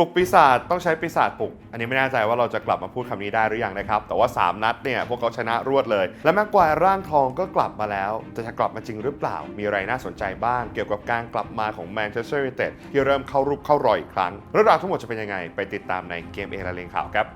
ลุกปีศาจต้องใช้ปีศาจปลุก อันนี้ไม่แน่ใจว่าเราจะกลับมาพูดคำนี้ได้หรือยังนะครับ แต่ว่า 3 นัดเนี่ยพวกเขาชนะรวดเลย และแม็กควายร่างทองก็กลับมาแล้ว แต่จะกลับมาจริงหรือเปล่า มีอะไรน่าสนใจบ้าง เกี่ยวกับการกลับมาของแมนเชสเตอร์ยูไนเต็ดที่เริ่มเข้ารูปเข้ารอยอีกครั้งเรื่องราวทั้งหมดจะเป็นยังไง ไปติดตามในเกมเอราเลงข่าวครับ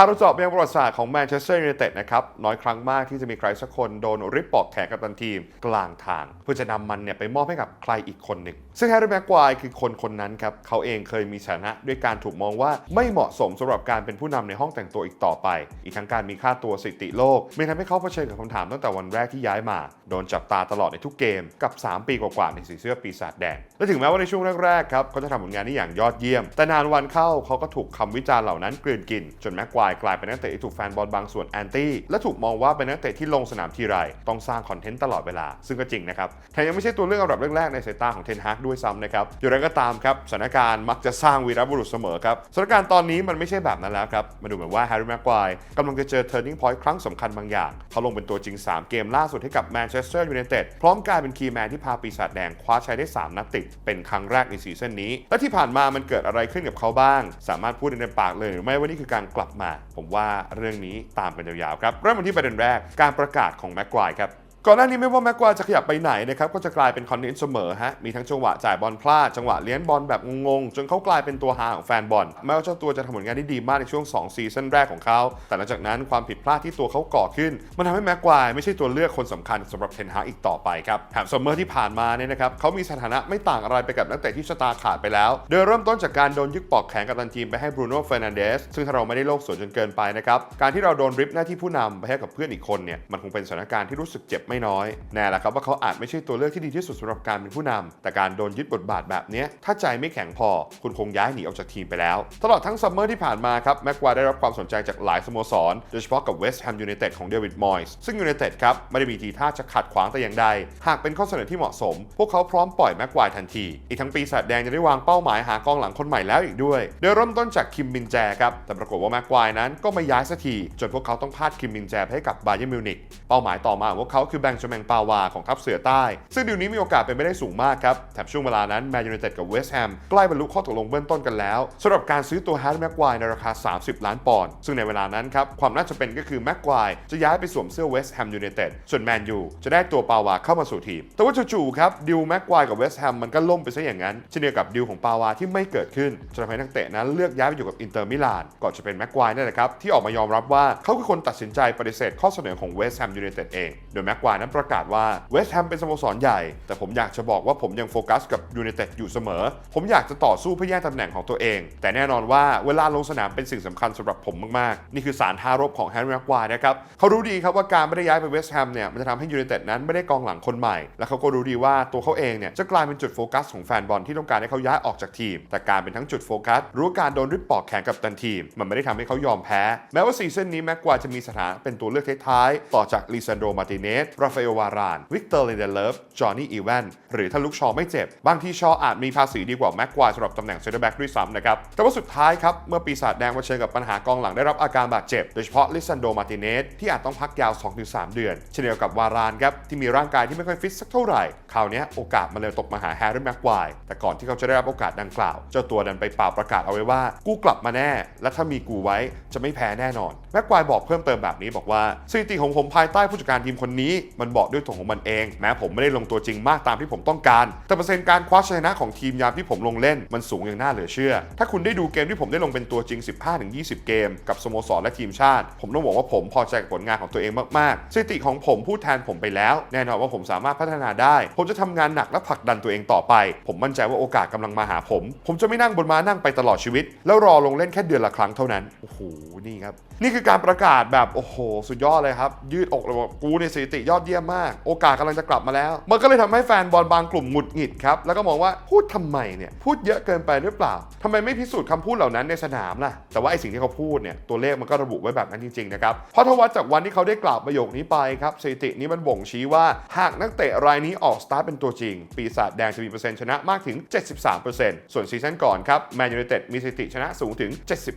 หากเราเจาะไปยังประวัติศาสตร์ของแมนเชสเตอร์ยูไนเต็ดนะครับน้อยครั้งมากที่จะมีใครสักคนโดนริบปอกแขนกับตันทีมกลางทาง เพื่อจะนำมันเนี่ยไปมอบให้กับใครอีกคนหนึ่ง ซึ่งแฮร์รี่แม็กควายคือคนคนนั้นครับ เขาเองเคยมีฐานะด้วยการถูกมองว่าไม่เหมาะสมสำหรับการเป็นผู้นำในห้องแต่งตัวอีกต่อไป อีกทั้งการมีค่าตัวสิติโลกไม่ทำให้เขาเผชิญกับคำถามตั้งแต่วันแรกที่ย้ายมา โดนจับตาตลอดในทุกเกมกับ 3 ปีกว่าๆในสีเสื้อปีศาจแดงและถึงแม้ว่าในช่วงแรกๆครับเขาจะทำผลงานได้อย่างยอดเยี่ยม แต่นานวันเข้าเขาก็ถูกคำวิจารณ์เหล่านั้นกลืนกินจนแม็กควายกลายเป็นนักเตะที่ถูกแฟนบอลบางส่วนแอนตี้และถูกมองว่าเป็นนักเตะที่ลงสนามทีไรต้องสร้างคอนเทนต์ตลอดเวลา ซึ่งก็จริงนะครับแถมยังไม่ใช่ตัวเลือกอันดับแรกๆในสายตาของเทนฮากด้วยซ้ำนะครับอย่างไรก็ตามครับสถานการณ์มักจะสร้างวีรบุรุษเสมอครับสถานการณ์ตอนนี้มันไม่ใช่แบบนั้นแล้วครับมาดูเหมือนว่าแฮร์รี่แม็กควายกำลังจะเจอ turning point ครั้งสำคัญบางอย่างเขาลงเป็นตัวจริง 3 เกมล่าสุดให้กับแมนเชสเตอร์ยูไนเต็ดพร้อมกลายเป็นคีย์แมนที่พาปีศาจแดงคว้าชัยได้ 3 นัดติด เป็นครั้งแรกในซีซั่นนี้ และที่ผ่านมามันเกิดอะไรขึ้นกับเขาบ้าง สามารถพูดในปากเลยหรือไม่ว่านี่คือการกลับมาผมว่าเรื่องนี้ตามกันยาวๆครับ เริ่มกันที่ประเด็นแรกการประกาศของแม็กควายครับ ก่อนหน้านี้ไม่ว่าแม็กควายจะขยับไปไหนนะครับก็จะกลายเป็นคอนเทนต์เสมอฮะมีทั้งจังหวะจ่ายบอลพลาดจังหวะเลี้ยงบอลแบบงงๆจนเขากลายเป็นตัวหาของแฟนบอลแม้ว่าเจ้าตัวจะทำผลงานได้ดีมากในช่วง 2 ซีซั่นแรกของเขาแต่หลังจากนั้นความผิดพลาดที่ตัวเขาก่อขึ้น มันทำให้แม็กควายไม่ใช่ตัวเลือกคนสำคัญสำหรับเทนฮาอีกต่อไปครับแถมซัมเมอร์ที่ผ่านมาเนี่ยนะครับเขามีสถานะไม่ต่างอะไรไปกับนักเตะที่ชะตาขาดไปแล้ว โดยเริ่มต้นจากการโดนยึกปอกแขนกับตันทีมไปให้บรูโน่เฟรนันเดสซึ่งถ้าเราไม่ได้โลกสวยจนเกินไปนะครับการที่เราโดนริบหน้าที่ผู้นำไปให้กับเพื่อนอีกคนเนี่ยมันคงเป็นสถานการณ์ที่รู้สึกเจ็บไม่น้อยแน่และครับว่าเขาอาจไม่ใช่ตัวเลือกที่ดีที่สุดสำหรับการเป็นผู้นำแต่การโดนยึดบทบาทแบบนี้ถ้าใจไม่แข็งพอ คุณคงย้ายหนีออกจากทีมไปแล้ว ตลอดทั้งซัมเมอร์ที่ผ่านมาครับแม็กควายได้รับความสนใจจากหลายสโมสร โดยเฉพาะกับเวสต์แฮมยูไนเต็ดของเดวิดมอยส์ซึ่งยูไนเต็ดครับไม่ได้มีทีท่าจะขัดขวางแต่อย่างใด หากเป็นข้อเสนอที่เหมาะสม พวกเขาพร้อมปล่อยแม็กควายทันที อีกทั้งปีศาจแดงจะได้วางเป้าหมายหากองหลังคนใหม่แล้วอีกด้วย โดยเริ่มต้นจากคิมมินแจครับแต่ปรากฏว่าแม็กควายนั้นก็ไม่ย้ายสักทีจนพวกเขาต้องพาดคิมมินแจให้กับบาเยร์มิวนิกเป้าหมายต่อมาของพวกเขาคือแบงค์จแมงปาวาของทัพเสือใต้ ซึ่งดีลนี้มีโอกาสเป็นไปได้สูงมากครับแถมช่วงเวลานั้นแมนยูไนเต็ดกับเวสต์แฮมใกล้บรรลุข้อตกลงเบื้องต้นกันแล้วสำหรับการซื้อตัวแฮร์รี่แม็กควายในราคา 30 ล้านปอนด์ซึ่งในเวลานั้นครับความน่าจะเป็นก็คือแม็กควายจะย้ายไปสวมเสื้อเวสต์แฮมยูไนเต็ดส่วนแมนยูจะได้ตัวปาวาเข้ามาสู่ทีม แต่ว่าจู่ๆครับดิวแม็กควายกับเวสต์แฮมมันก็ล่มไปซะอย่างนั้นเช่นเดียวกับดิวของปาวาที่ไม่เกิดขึ้นจนทำให้นักเตะนั้นเลือกย้ายไปอยู่กับอินเตอร์มิลานก่อนจะเป็นแม็กควายนั่นแหละครับที่ออกมายอมรับว่าเขาคือคนตัดสินใจปฏิเสธข้อเสนอของเวสต์แฮมยูไนเต็ดเองโดยแม็กควานั้นประกาศว่าเวสต์แฮมเป็นสโมสรใหญ่ แต่ผมอยากจะบอกว่าผมยังโฟกัสกับยูไนเต็ดอยู่เสมอ ผมอยากจะต่อสู้เพื่อแย่งตำแหน่งของตัวเอง แต่แน่นอนว่าเวลาลงสนามเป็นสิ่งสำคัญสำหรับผมมาก ๆ นี่คือสารทารบของแฮร์รี่แม็กควายนะครับเขารู้ดีครับว่าการไม่ได้ย้ายไปเวสต์แฮมเนี่ยมันจะทำให้ยูไนเต็ดนั้นไม่ได้กองหลังคนใหม่ และเขาก็รู้ดีว่าตัวเขาเองเนี่ยจะกลายเป็นจุดโฟกัสของแฟนบอลที่ต้องการให้เขาย้ายออกจากทีม แต่การเป็นทั้งจุดโฟกัสรู้การโดนริบปอกแขนกับตันทีม มันไม่ได้ทำให้เขายอมแพ้ แม้ว่าซีซั่นนี้แม็กควายจะมีสถานะเป็นตัวเลือกท้ายๆต่อจากลิซันโดมาติเนสราฟาเอลวาราน วิกเตอร์เลเดเลฟจอห์นนี่อีแวนหรือถ้าลูกชอไม่เจ็บ บางทีชออาจมีภาษีดีกว่าแม็กควายสำหรับตำแหน่งเซนเตอร์แบ็กด้วยซ้ำนะครับ แต่ว่าสุดท้ายครับ เมื่อปีศาจแดงมาเจอกับปัญหากองหลังได้รับอาการบาดเจ็บ โดยเฉพาะลิซันโดมาติเนสที่อาจต้องพักยาว 2-3 เดือน เช่นเดียวกับวารานครับที่มีร่างกายที่ไม่ค่อยฟิตสักเท่าไหร่คราวนี้โอกาสมันเลยตกมาหาแฮร์รี่แม็กควายแต่ก่อนที่เขาจะได้รับโอกาสดังกล่าวเจ้าตัวดันไปเป่าประกาศเอาไว้ว่า กูกลับมาแน่ และถ้ามีกูไว้จะไม่แพ้แน่นอนแม็กควายบอกเพิ่มเติมแบบนี้บอกว่าสถิติของผมภายใต้ผู้จัดการทีมคนนี้มันบอกด้วยตัวของมันเองแม้ผมไม่ได้ลงตัวจริงมากตามที่ผมต้องการ แต่เปอร์เซ็นต์การคว้าชนะของทีมยามที่ผมลงเล่นมันสูงอย่างน่าเหลือเชื่อ ถ้าคุณได้ดูเกมที่ผมได้ลงเป็นตัวจริง 15-20 เกม กับสโมสรและทีมชาติ ผมต้องบอกว่าผมพอใจกับผลงานของตัวเองมากๆสถิติของผมพูดแทนผมไปแล้ว แน่นอนว่าผมสามารถพัฒนาได้ ผมจะทำงานหนักและผลักดันตัวเองต่อไป ผมมั่นใจว่าโอกาสกำลังมาหาผม ผมจะไม่นั่งบนม้านั่งไปตลอดชีวิต แล้วรอลงเล่นแค่เดือนละครั้งเท่านั้นโอ้โหนี่ครับนี่คือการประกาศแบบโอ้โห สุดยอดเลยครับยืดอกเลยว่ากูในสถิติยอดเยี่ยมมาก โอกาสกำลังจะกลับมาแล้ว มันก็เลยทำให้แฟนบอลบางกลุ่มหงุดหงิดครับ แล้วก็มองว่าพูดทำไมเนี่ย พูดเยอะเกินไปหรือเปล่าทำไมไม่พิสูจน์คำพูดเหล่านั้นในสนามล่ะ แต่ว่าไอสิ่งที่เขาพูดเนี่ย ตัวเลขมันก็ระบุไว้แบบนั้นจริงๆนะครับ เพราะถ้าวัดจากวันที่เขาได้กล่าวประโยคนี้ไปครับสถิตินี้มันบ่งชี้ว่าหากนักเตะรายนี้ออกสตาร์ทเป็นตัวจริง ปีศาจแดงจะมีเปอร์เซ็นต์ชนะมากถึง 73%ส่วนซีซั่นก่อนครับแมนยูไนเต็ดมีสถิติชนะสูงถึง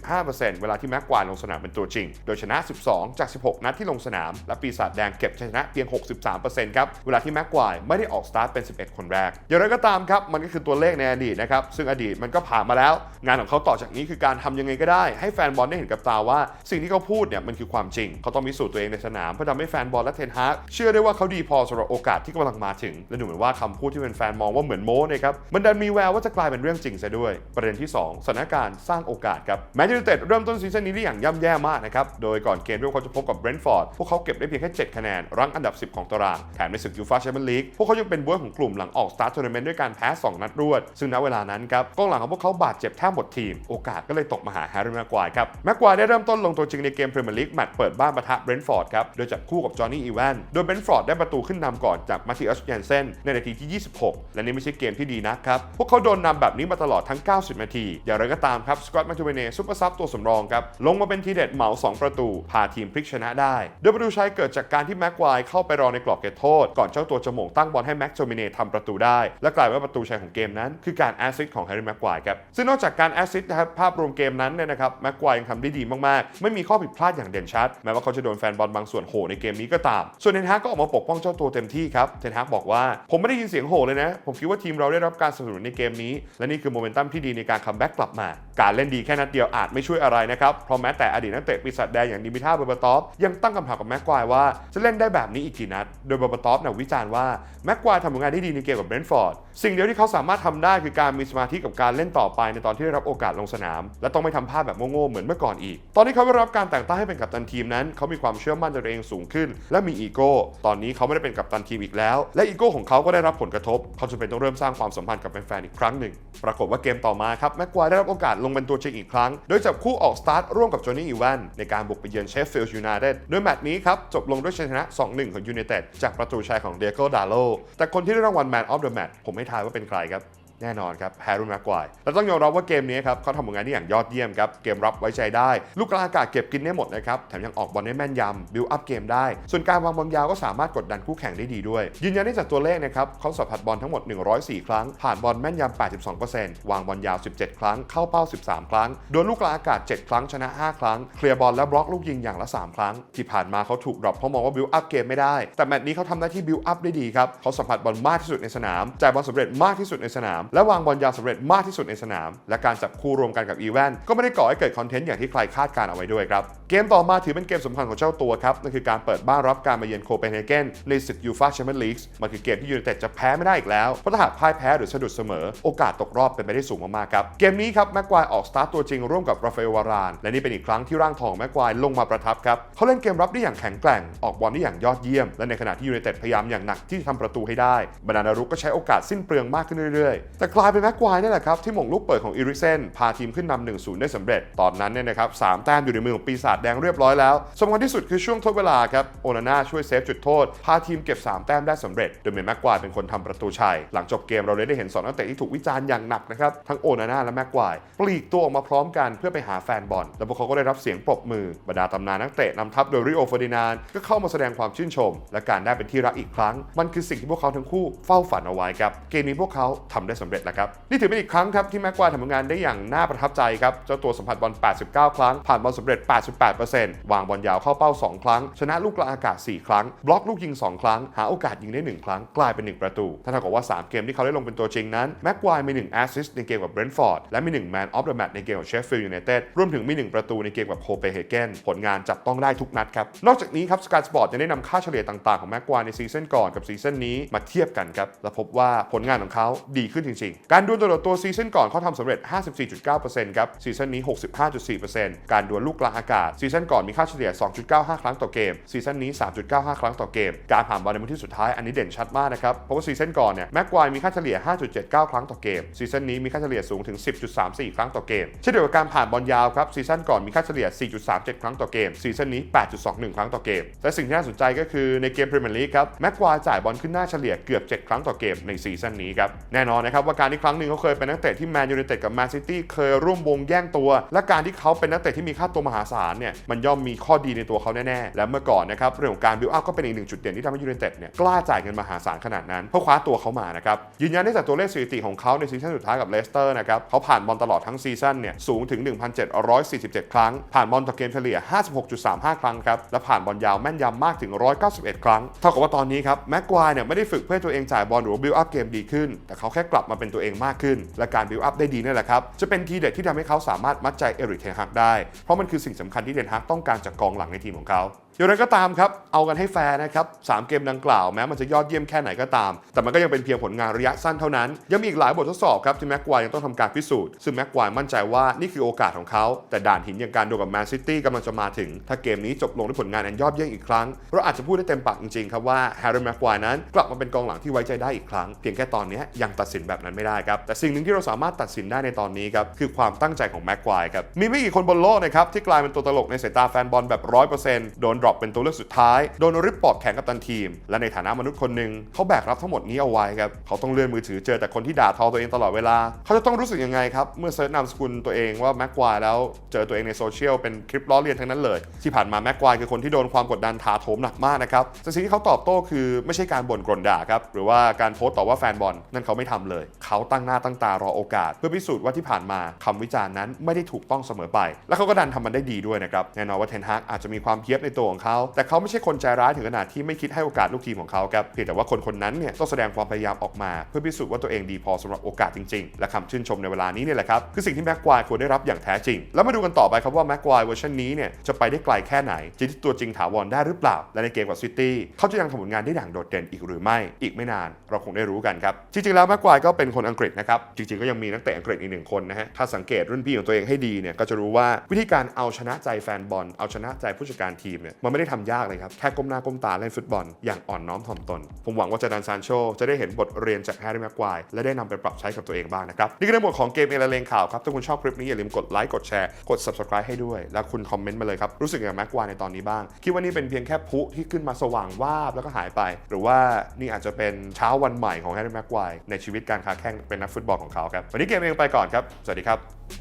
75%เวลาที่แม็กควายลงสนามเป็นตัวจริง โดยชนะ 12 จาก 16 นัดที่ลงสนาม และปีศาจแดงเก็บชนะเพียง63%ครับ เวลาที่แม็กควายไม่ได้ออกสตาร์ทเป็น 11 คนแรก อย่างไรก็ตามครับ มันก็คือตัวเลขในอดีตนะครับ ซึ่งอดีตมันก็ผ่านมาแล้ว งานของเขาต่อจากนี้คือการทำยังไงก็ได้ ให้แฟนบอลได้เห็นกับตาว่า สิ่งที่เขาพูดเนี่ยมันคือความจริง เขาต้องพิสูจน์ตัวเองในสนามเพื่อทำให้แฟนบอลและเทนฮากเชื่อได้ว่าเขาดีพอสำหรับโอกาสที่กำลังมาถึง และดูเหมือนว่าคำพูดที่เป็นแฟนมองว่าเหมือนโม้นะครับมันดันมีแววว่าจะกลายเป็นเรื่องจริงซะด้วย ประเด็นที่สองสถานการณ์สร้างโอกาสครับแมนยูเต็ดเริ่มต้นซีซั่นนี้ได้อย่างย่ำแย่มากนะครับโดยก่อนเกมที่เขาจะพบกับเบรนท์ฟอร์ดพวกเขาเก็บได้เพียงแค่7คะแนนรั้งอันดับ10 ของตาราง แถมในศึกยูฟาแชมเปี้ยนลีกพวกเขายังเป็นบ้วยของกลุ่มหลังออกสตาร์ททัวร์นาเมนต์ด้วยการแพ้ 2 นัดรวด ซึ่งณเวลานั้นครับกองหลังของพวกเขาบาดเจ็บแทบหมดทีม โอกาสก็เลยตกมาหาแฮร์รี่แม็กควายครับแม็กควายได้เริ่มต้นลงตัวจริงในเกมพรีเมียร์ลีกแมตช์เปิดบ้านปะทะเบรนท์ฟอร์ดครับโดยจับคู่กับจอห์นนี่อีแวนโดยเบรนท์ฟอร์ดได้ประตูขึ้นนำก่อนจากมาติอัสยันเซนในนาทีที่ 26 และนี่ไม่ใช่เกมที่ดีนักครับพวกเขาโดนนำแบบนี้มาตลอดทั้ง 90 นาที อย่างไรก็ตามครับสกอตต์แมทูเวเน่ซุปเปอร์ซับตัวสำรองครับลงมาเป็นทีเด็ดเหมา 2 ประตูพาทีมพลิกชนะได้ โดยประตูชัยเกิดจากการที่แม็กควายเข้าไปไปรอในกรอบเขตโทษ ก่อนเจ้าตัวจะหม่งตั้งบอลให้แม็กโจมิเน่ทำประตูได้ และกลายเป็นว่าประตูชัยของเกมนั้น คือการแอสซิสต์ของแฮร์รี่แม็กควายครับซึ่งนอกจากการแอสซิสต์นะครับภาพรวมเกมนั้นเนี่ยนะครับแม็กควายยังทำได้ดีมากๆ ไม่มีข้อผิดพลาดอย่างเด่นชัดแม้ว่าเขาจะโดนแฟนบอลบางส่วนโห่ในเกมนี้ก็ตาม ส่วนเทนฮากก็ออกมาปกป้องเจ้าตัวเต็มที่ครับเทนฮากบอกว่าผมไม่ได้ยินเสียงโห่เลยนะ ผมคิดว่าทีมเราได้รับการสนับสนุนในเกมนี้ และนี่คือโมเมนตัมที่ดีในการคัมแบ็กกลับมา การเล่นดีแค่นัดเดียวอาจไม่ช่วยอะไรนะครับเพราะแม้แต่อดีตนักเตะปีศาจแดงอย่างดิมิท่าเบอร์บาตอฟยังตั้งคำถามกับแม็กควายว่าจะเล่นได้แบบนี้อีกกี่นัด โดยเบอร์บาตอฟเนี่ยวิจารณ์ว่าแม็กควายทำผลงานได้ดีในเกมกับเบรนท์ฟอร์ด สิ่งเดียวที่เขาสามารถทำได้คือการมีสมาธิกับการเล่นต่อไปในตอนที่ได้รับโอกาสลงสนาม และต้องไม่ทำพลาดแบบโง่ๆเหมือนเมื่อก่อนอีก ตอนที่เขาได้รับการแต่งตั้งให้เป็นกัปตันทีมนั้น เขามีความเชื่อมั่นในตัวเองสูงขึ้น และมีอีโก้ ตอนนี้เขาไม่ได้เป็นกัปตันทีมอีกแล้ว และอีโก้ของเขาก็ได้รับผลกระทบ เขาจำเป็นต้องเริ่มสร้างความสัมพันธ์กับแฟนๆอีกครั้งหนึ่ง ปรากฏว่าเกมต่อมาครับแม็กควายได้รับโอกาสลงเป็นตัวจริงอีกครั้ง โดยจับคู่ออกสตาร์ทร่วมกับจนนี่อีแวนในการบุกไปเยือนเชฟฟิลด์ยูไนเต็ดโดยแมตช์นี้ครับจบลงด้วยชัยชนะ 2-1ของยูเนเต็ดจากประตูชัยของเดโกดาโลแต่คนที่ได้รางวัล Man of the Match ผมให้ทายว่าเป็นใครครับ แน่นอนครับแฮร์รี่แม็กควายและต้องยอมรับว่าเกมนี้ครับเขาทำผลงานได้อย่างยอดเยี่ยมครับ เกมรับไว้ใจได้ ลูกกลางอากาศเก็บกินได้หมดนะครับ แถมยังออกบอลได้แม่นยำบิลอัพเกมได้ ส่วนการวางบอลยาวก็สามารถกดดันคู่แข่งได้ดีด้วย ยืนยันได้จากตัวเลขนะครับเขาสัมผัสบอลทั้งหมด 104 ครั้ง ผ่านบอลแม่นยำ 82%วางบอลยาว 17 ครั้ง เข้าเป้า 13 ครั้ง โดนลูกกลางอากาศ 7 ครั้งชนะ 5 ครั้ง เคลียร์บอลและบล็อกลูกยิงอย่างละ 3 ครั้ง ที่ผ่านมาเขาถูกดรอปเพราะมองว่าบิลอัพเกมไม่ได้ แต่แมตช์นี้เขาทำหน้าที่บิลอัพได้ดีครับเขาสัมผัสบอลมากที่สุดในสนามจ่ายบอลสำเร็จมากที่สุดในสนามและวางบอลยาวสำเร็จมากที่สุดในสนาม และการจับคู่รวมกันกับอีแวนก็ไม่ได้ก่อให้เกิดคอนเทนต์อย่างที่ใครคาดการเอาไว้ด้วยครับ เกมต่อมาถือเป็นเกมสำคัญของเจ้าตัวครับนั่นคือการเปิดบ้านรับการมาเยือนโคเปนเฮเกนในศึกยูฟาแชมเปี้ยนลีกมันคือเกมที่ยูไนเต็ดจะแพ้ไม่ได้อีกแล้วเพราะถ้าหากพ่ายแพ้หรือสะดุดเสมอ โอกาสตกรอบเป็นไปได้สูงมากๆครับเกมนี้ครับแม็กควายออกสตาร์ตตัวจริงร่วมกับราฟาเอลวารานและนี่เป็นอีกครั้งที่ร่างทองแม็กควายลงมาประทับครับเขาเล่นเกมรับได้อย่างแข็งแกร่งออกบอลได้อย่างยอดเยี่ยม และในขณะที่ยูไนเต็ดพยายามอย่างหนักที่จะทำประตูให้ได้บรรดานารุกก็ใช้โอกาสสิ้นเปลืองมากขึ้นเรื่อยๆ แต่กลายเป็นแม็กควายนี่แหละครับที่หม่งลูกเปิดของอิริเซนพาทีมขึ้นนำ1-0 ได้สำเร็จตอนนั้นเนี่ยนะครับสามแต้มอยู่ในมือของปีศาจแดงเรียบร้อยแล้วสำคัญที่สุดคือช่วงทดเวลาครับโอนาน่าช่วยเซฟจุดโทษ พาทีมเก็บ 3 แต้มได้สำเร็จ โดยเมนแม็กควายเป็นคนทำประตูชัย หลังจบเกมเราเลยได้เห็น2นักเตะที่ถูกวิจารณ์อย่างหนักนะครับ ทั้งโอนาน่าและแม็กควายปลีกตัวออกมาพร้อมกันเพื่อไปหาแฟนบอล แล้วพวกเขาก็ได้รับเสียงปรบมือบรรดาตำนานนักเตะนำทัพโดยริโอเฟอร์ดินานก็เข้ามาแสดงความชื่นชม และการได้เป็นที่รักอีกครั้ง มันคือสิ่งที่พวกเขาทั้งคู่เฝ้าฝันเอาไว้ครับเกมนี้พวกเขาทำได้สำเร็จแล้วครับนี่ถือเป็นอีกครั้งครับที่แม็กควายทำงานได้อย่างน่าประทับใจครับเจ้าตัวสัมผัสบอล89 ครั้งผ่านบอลสำเร็จ 88วางบอลยาวเข้าเป้า 2 ครั้ง ชนะลูกกลางอากาศ 4 ครั้ง บล็อกลูกยิง 2 ครั้ง หาโอกาสยิงได้ 1 ครั้ง กลายเป็น 1 ประตู ถ้าเท่ากับว่า 3 เกมที่เขาได้ลงเป็นตัวจริงนั้น แม็กควายมี 1 แอสซิสต์ในเกมกับเบรนท์ฟอร์ด และมี1 Man of the Match ในเกมกับเชฟฟิลด์ยูไนเต็ด รวมถึงมี 1 ประตูในเกมกับโคเปนเฮเกน ผลงานจับต้องได้ทุกนัดครับ นอกจากนี้ครับสกายสปอร์ตยังได้นำค่าเฉลี่ยต่างๆของแม็กควายในซีซั่นก่อนกับซีซั่นนี้มาเทียบกันครับ และพบว่าผลงานของเขาดีขึ้นจริงๆ การดวลตัวต่อตัวซีซั่นก่อนเขาทำสำเร็จ 54.9%ครับ ซีซั่นนี้ 65.4%การดวลลูกกลางอากาศซีซั่นก่อนมีค่าเฉลี่ย 2.95 ครั้งต่อเกม ซีซั่นนี้ 3.95 ครั้งต่อเกม การผ่านบอลในมือที่สุดท้ายอันนี้เด่นชัดมากนะครับ เพราะว่าซีซั่นก่อนเนี่ยแม็กควายมีค่าเฉลี่ย 5.79 ครั้งต่อเกม ซีซั่นนี้มีค่าเฉลี่ยสูงถึง 10.34 ครั้งต่อเกม เช่นเดียวกับการผ่านบอลยาวครับ ซีซั่นก่อนมีค่าเฉลี่ย 4.37 ครั้งต่อเกม ซีซั่นนี้ 8.21 ครั้งต่อเกม และสิ่งที่น่าสนใจก็คือในเกมพรีเมียร์ลีกครับ แม็กควายจ่ายบอลขึ้นหน้าเฉลี่ยเกือบ 7 ครั้งต่อเกมในซีซั่นนี้ครับ แน่นอนนะครับว่าการที่ครั้งหนึ่งเขาเคยเป็นนักเตะที่แมนยูไนเต็ดกับแมนซิตี้เคยร่วมวงแย่งตัว และการที่เขาเป็นนักเตะที่มีค่าตัวมหาศาลเนี่ยมันย่อมมีข้อดีในตัวเขาแน่ๆ และเมื่อก่อนนะครับเรื่องของการบิวอัพก็เป็นอีกหนึ่งจุดเด่นที่ทำให้ยูไนเต็ดเนี่ยกล้าจ่ายเงินมหาศาลขนาดนั้นเพื่อคว้าตัวเขามานะครับยืนยันได้จากตัวเลขสถิติของเขาในซีซั่นสุดท้ายกับเลสเตอร์นะครับเขาผ่านบอลตลอดทั้งซีซั่นเนี่ยสูงถึง 1,747 ครั้ง ผ่านบอลต่อเกมเฉลี่ย 56.35 ครั้งครับและผ่านบอลยาวแม่นยำมากถึง 191 ครั้งเท่ากับว่าตอนนี้ครับแม็กควายเนี่ยไม่ได้ฝึกเพื่อตัวเองจ่ายบอลหรือบิวอัพเกมดีขึ้น แต่เขาแค่กลับมาเป็นตัวเองมากขึ้น และการบิวอัพได้ดีนี่แหละครับจะเป็นทีเด็ดที่ทำให้เขาสามารถมัดใจเอริกเทนฮักได้เพราะมันคือสิ่งสำคัญที่เทนฮากต้องการจากกองหลังในทีมของเขา อย่างไรก็ตามครับเอากันให้แฟร์นะครับสามเกมดังกล่าวแม้มันจะยอดเยี่ยมแค่ไหนก็ตาม แต่มันก็ยังเป็นเพียงผลงานระยะสั้นเท่านั้น ยังมีอีกหลายบททดสอบครับที่แม็กควายยังต้องทำการพิสูจน์ซึ่งแม็กควายมั่นใจว่านี่คือโอกาสของเขา แต่ด่านหินอย่างการโดนกับแมนซิตี้กำลังจะมาถึง ถ้าเกมนี้จบลงด้วยผลงานอันยอดเยี่ยมอีกครั้งเราอาจจะพูดได้เต็มปากจริงๆครับว่าแฮร์รี่แม็กควายนั้นกลับมาเป็นกองหลังที่ไว้ใจได้อีกครั้งเพียงแค่ตอนนี้ยังตัดสินแบบนั้นไม่ได้ครับแต่สิ่งหนึ่งที่เราสามารถตัดสินได้ในตอนนี้ครับคือความตั้งใจของแม็กควายครับมีไม่กี่คนบนโลกนะครับที่กลายเป็นตัวตลกในสายตาแฟนบอลแบบร้อยเปอร์เซ็นต์โดนดรอปเป็นตัวเลือกสุดท้ายโดนริปปอดแข่งกับตันทีม และในฐานะมนุษย์คนหนึ่งเขาแบกรับทั้งหมดนี้เอาไว้ครับเขาต้องเลื่อนมือถือเจอแต่คนที่ด่าทอตัวเองตลอดเวลา เขาจะต้องรู้สึกยังไงครับ เมื่อเซิร์ชนามสกุลตัวเองว่าแม็กควายแล้วเจอตัวเองในโซเชียลเป็นคลิปล้อเลียนทั้งนั้นเลย ที่ผ่านมาแม็กควายคือคนที่โดนความกดดันถาโถมหนักมากนะครับแต่สิ่งที่เขาตอบโต้คือไม่ใช่การบ่นกลด่าครับหรือว่าการโพสต์ต่อว่าแฟนบอลนั่นเขาไม่ทำเลย เขาตั้งหน้าตั้งตารอโอกาส เพื่อพิสูจน์ว่าที่ผ่านมาคำวิจารณ์นั้นไม่ได้ถูกต้องเสมอไป และเขาก็ดันทำมันได้ดีด้วยนะครับแน่นอนว่าเทนฮากอาจจะมีความเพียบในตัวของเขาแต่เขาไม่ใช่คนใจร้ายถึงขนาดที่ไม่คิดให้โอกาสลูกทีมของเขาครับเพียงแต่ว่าคนคนนั้นเนี่ยต้องแสดงความพยายามออกมา เพื่อพิสูจน์ว่าตัวเองดีพอสำหรับโอกาสจริงๆ และคำชื่นชมในเวลานี้เนี่ยแหละครับคือสิ่งที่แม็กควายควรได้รับอย่างแท้จริง แล้วมาดูกันต่อไปครับว่าแม็กควายเวอร์ชันนี้เนี่ยจะไปได้ไกลแค่ไหนจะที่ตัวจริงถาวรได้หรือเปล่า และในเกมกับซิตี้เขาจะยังทำผลงานได้อย่างโดดเด่นอีกหรือไม่ อีกไม่นาน เราคงได้รู้กันครับจริงๆแล้วแม็กควายก็เป็นคนอังกฤษนะครับจริงๆก็ยังมีนักเตะอังกฤษอีกหนึ่งคนนะฮะถ้าสังเกตรุ่นพี่ของตัวเองให้ดีเนี่ยก็จะรู้ว่าวิธีการเอาชนะใจแฟนบอลเอาชนะใจผู้จัดการทีมเนี่ยมันไม่ได้ทำยากเลยครับ แค่ก้มหน้าก้มตาเล่นฟุตบอล อย่างอ่อนน้อมถ่อมตน ผมหวังว่าเจาดันซานโชจะได้เห็นบทเรียนจากแฮร์รี่แม็กควายและได้นำไปปรับใช้กับตัวเองบ้างนะครับ นี่ก็ในหมวดของเกมเอลเลงข่าวครับ ถ้าคุณชอบคลิปนี้อย่าลืมกดไลค์กดแชร์กด subscribe ให้ด้วย แล้วคุณคอมเมนต์มาเลยครับรู้สึกอย่างแม็กควายในตอนนี้บ้างคิดว่านี่เป็นเพียงแค่พุที่ขึ้นมาสว่างวาบแล้วก็หายไป หรือว่านี่อาจจะเป็นเช้าวันใหม่ของแฮร์รี่แม็กควายในชีวิตการค้าแข่งเป็นนักฟุตบอลของเขาครับวันนี้เกมเองไปก่อนครับสวัสดีครับ